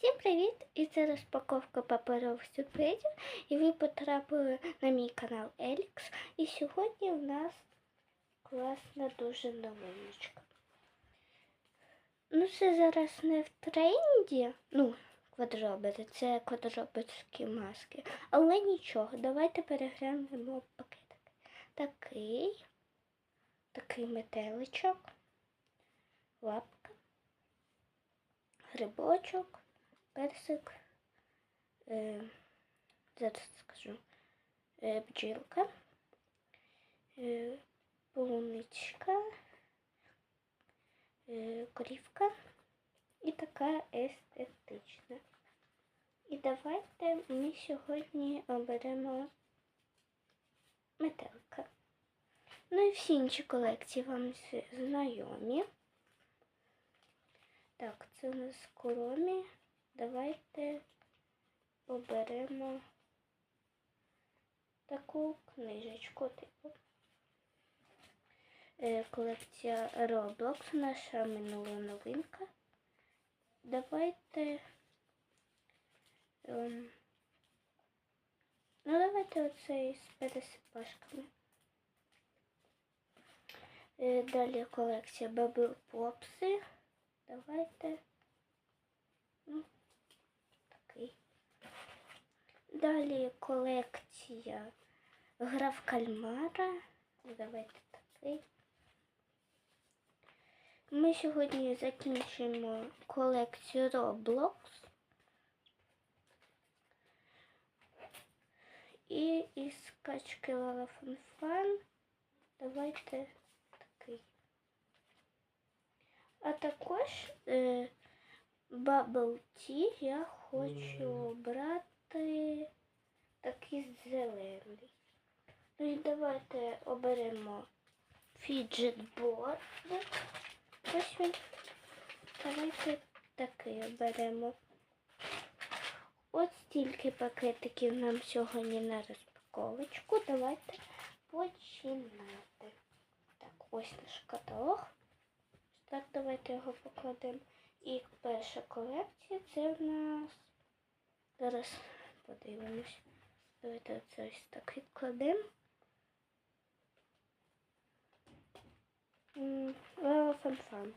Всім привіт! І це розпаковка паперових сюрпризів. І ви потрапили на мій канал Елікс. І сьогодні в нас класна дуже новиночка. Ну, це зараз не в тренді. Ну, квадробери, це квадроберські маски. Але нічого, давайте переглянемо пакетик. Такий, такий метеличок, лапка, грибочок персик, е, зараз скажу, е, бджілка, е, полуничка, е, корівка і така естетична. І давайте ми сьогодні оберемо метелика. Ну і всі інші колекції вам знайомі. Так, це у нас коромі. Давайте оберемо таку книжечку, типу. Е, Колекція Roblox, наша минула новинка. Давайте. ем, ну, давайте оцей з пересипашками. Е, Далі колекція Bubble Popsi. Давайте. Ну. Далі колекція гра в кальмара. Давайте такий. Ми сьогодні закінчимо колекцію Roblox. І із качки Лала Фан давайте такий. А також е, Bubble Tea я хочу обрати такий зелений. Ну і давайте оберемо фіджет борд. Ось він. Давайте такий оберемо. От стільки пакетиків нам сьогодні на розпаковочку. Давайте починати. Так, ось наш каталог. Так, давайте його покладемо. І перша колекція це в нас. Зараз подивимось. Давайте це ось так відкладемо. Фанфан.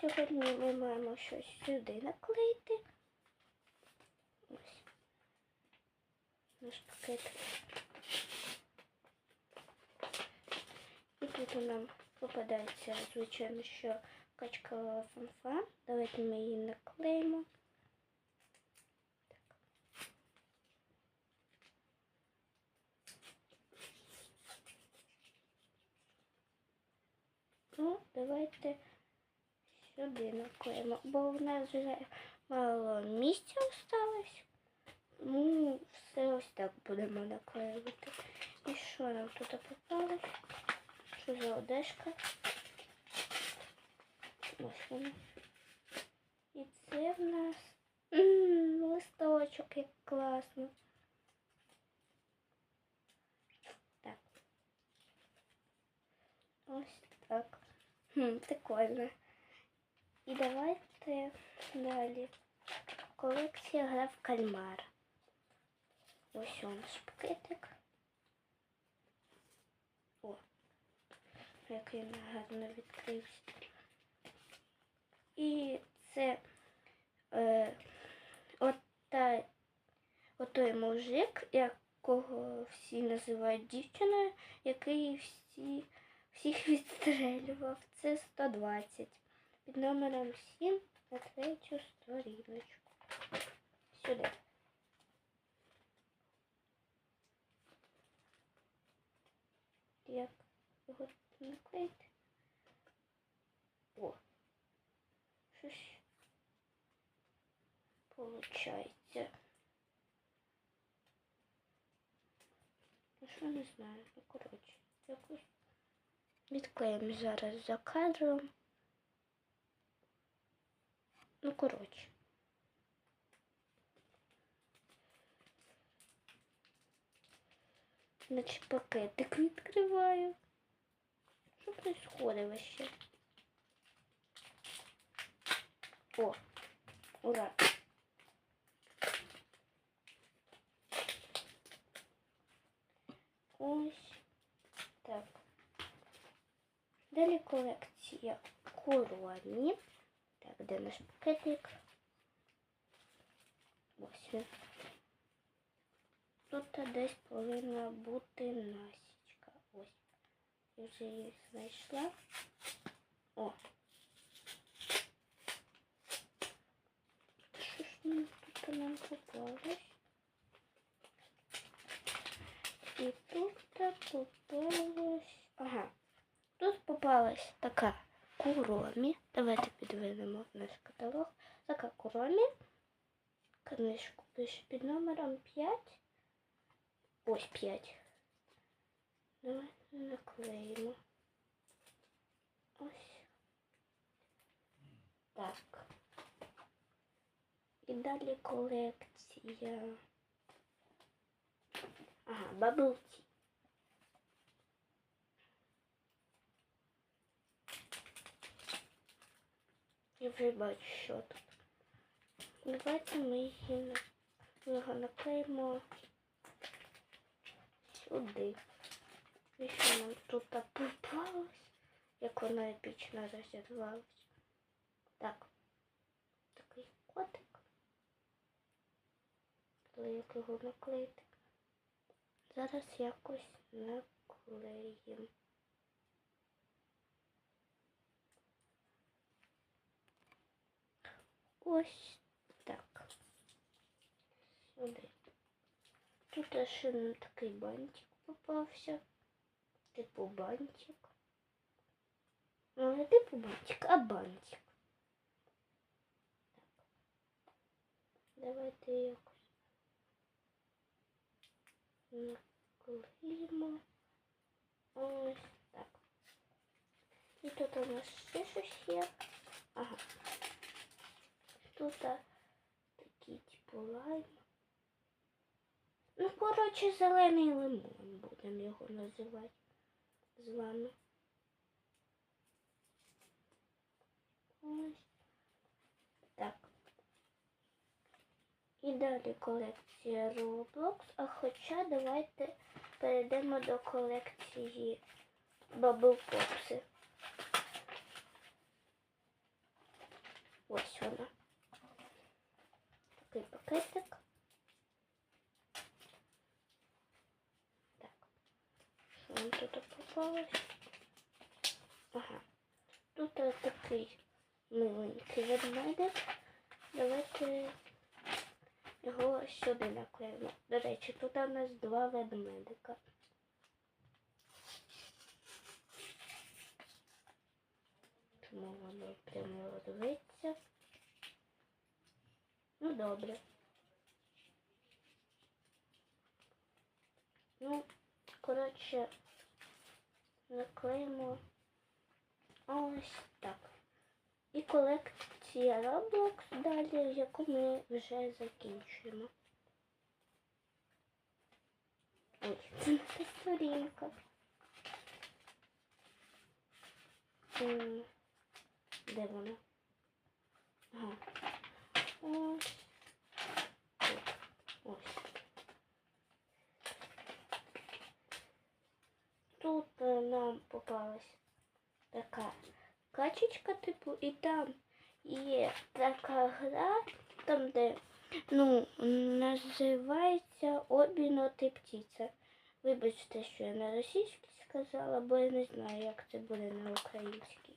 Сьогодні ми маємо щось сюди наклеїти. Ось. Наш пакет. І тут нам попадається, звичайно, що качка фанфан. Давайте ми її наклеїмо. Так. Ну, давайте сюди наклеїмо, бо в нас вже мало місця осталось. Ну, все ось так будемо наклеювати. І що нам тут попалось? Що за одежка? Ось вона. І це в нас листочок, як класно. Так. Ось так. Хм, прикольно. І давайте далі. Колекція гра в кальмар. Ось он наш. О, як він гарно відкрився. І це е, ота, отой мужик, якого всі називають дівчиною, який всі, всіх відстрелював. Це 120. Під номером 7 на третю сторіночку. Сюди. Як його наклеїти? О, щось получається. Ну що не знаю, ну коротше, якось відклеїмо зараз за кадром. Ну, коротше. Значить, пакетик відкриваю. Що происходит вообще? О, Ура! Далі колекція куроні. Так, де наш пакетик? Ось він. Тут десь повинна бути насічка. Ось. Я вже її знайшла. О. Що ж мені тут нам попалось? І тут попалось. Ага. Тут попалась така куромі. Давайте підведемо наш каталог. Така куромі. Книжку пише під номером 5. Ось 5. Давайте наклеїмо. Ось. Так. І далі колекція. Ага, бабулці. Я вже бачу, що тут. Давайте ми її його наклеїмо сюди. І що нам тут попалось, як вона епічно розірвалась. Так. Такий котик. Але як його наклеїти? Зараз якось наклеїмо. Ось так. Сюди. Тут нам такий бантик попався. Типу бантик. Ну, не типу бантик, а бантик. Так. Давайте якось наклеїмо. Ось так. І тут у нас ще щось є. Ага. Тут а, такий типу лайм. Ну, коротше, зелений лимон будемо його називати з вами. Так. І далі колекція Roblox. А хоча давайте перейдемо до колекції Bubble Popsi. Ось вона. Пакетик. Так. Що нам тут попалось? Ага. Тут ось такий миленький ведмедик. Давайте його сюди наклеїмо. До речі, тут у нас два ведмедика. Чому воно прямо рветься? Ну, добре. Ну, коротше, наклеїмо ось так. І колекція Roblox далі, яку ми вже закінчуємо. Ой, це сторінка. Де вона? Ага. Ось. Тут. Ось. Тут е, нам попалась така качечка, типу, і там є така гра, там, де ну, називається обміноти птиця. Вибачте, що я на російській сказала, бо я не знаю, як це буде на українській.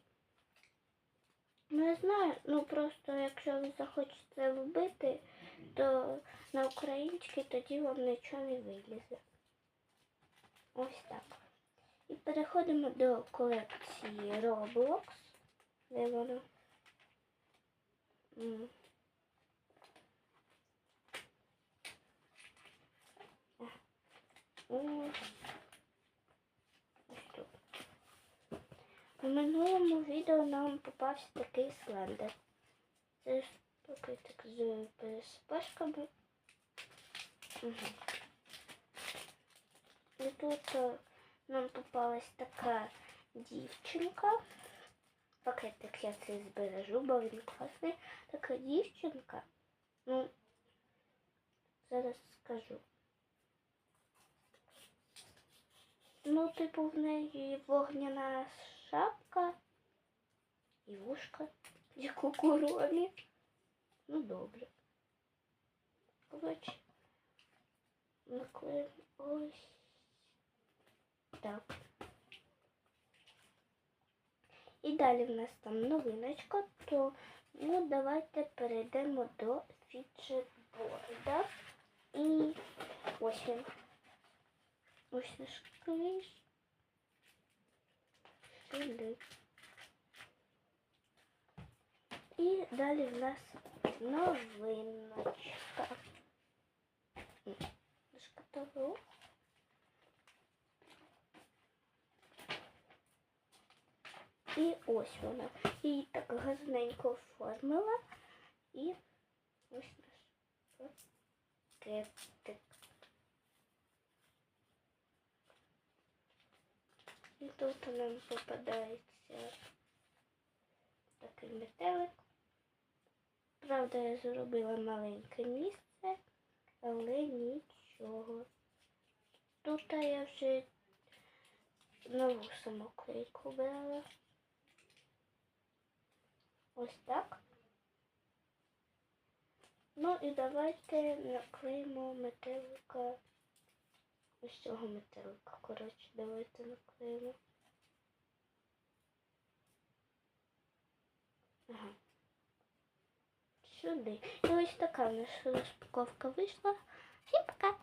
Не знаю, ну просто якщо ви захочете вбити, то на українській тоді вам нічого не вилізе. Ось так. І переходимо до колекції Roblox. Де вона? М. Ось. Тут. У минулому відео нам попався такий слендер. Це ж пакетик з переспашками. Угу. І тут е, нам попалась така дівчинка. Пакетик я цей збережу, бо він класний. Така дівчинка. Ну, зараз скажу. Ну, типу, в неї вогняна шапка і вушка, як у короні. Ну, добре. Коротше, наклеїмо ось так. І далі в нас там новиночка, то ну, давайте перейдемо до фіджетборда. І ось він. Ось наш. Сюди. І далі в нас новиночка. Наш каталог. І ось вона. Її так гарненько оформила. І ось наш пакетик. І тут нам попадається такий метелик. Правда, я зробила маленьке місце, але нічого. Тут я вже нову самоклейку брала. Ось так. Ну і давайте наклеїмо метелика. Ось цього метелика. Коротше, давайте наклеїмо. Ага. Сюди. І ось така нас розпаковка вийшла. Всім пока!